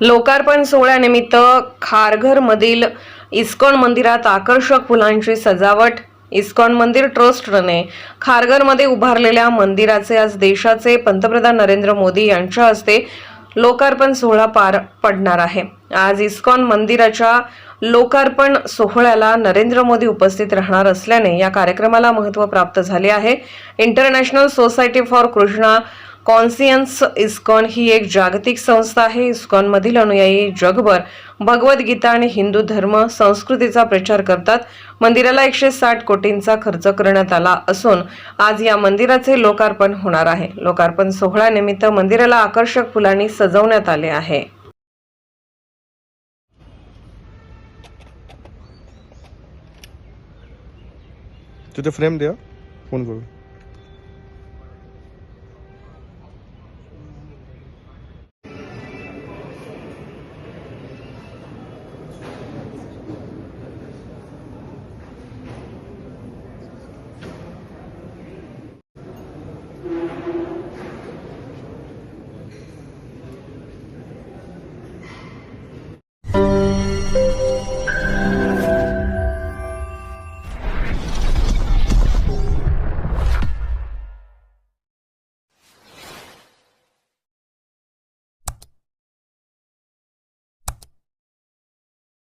लोकार्पण सोहळ्यानिमित्त खारघरमधील इस्कॉन मंदिरात आकर्षक फुलांची सजावट. इस्कॉन मंदिर ट्रस्टने खारघरमध्ये उभारलेल्या मंदिराचे आज देशाचे पंतप्रधान नरेंद्र मोदी यांच्या हस्ते लोकार्पण सोहळा पार पडणार आहे. आज इस्कॉन मंदिराच्या लोकार्पण सोहळ्याला नरेंद्र मोदी उपस्थित राहणार असल्याने या कार्यक्रमाला महत्त्व प्राप्त झाले आहे. International society for Krishna consciousness ISKCON ही एक जागतिक संस्था आहे. इस्कॉनमधील अनुयायी जगभर भगवद्गीता आणि हिंदू धर्म संस्कृतीचा प्रचार करतात. मंदिराला एकशे साठ कोटींचा खर्च करण्यात आला असून आज या मंदिराचे लोकार्पण होणार आहे. लोकार्पण सोहळ्यानिमित्त मंदिराला आकर्षक फुलांनी सजवण्यात आले आहे. फ्रेम द्या फोन करू.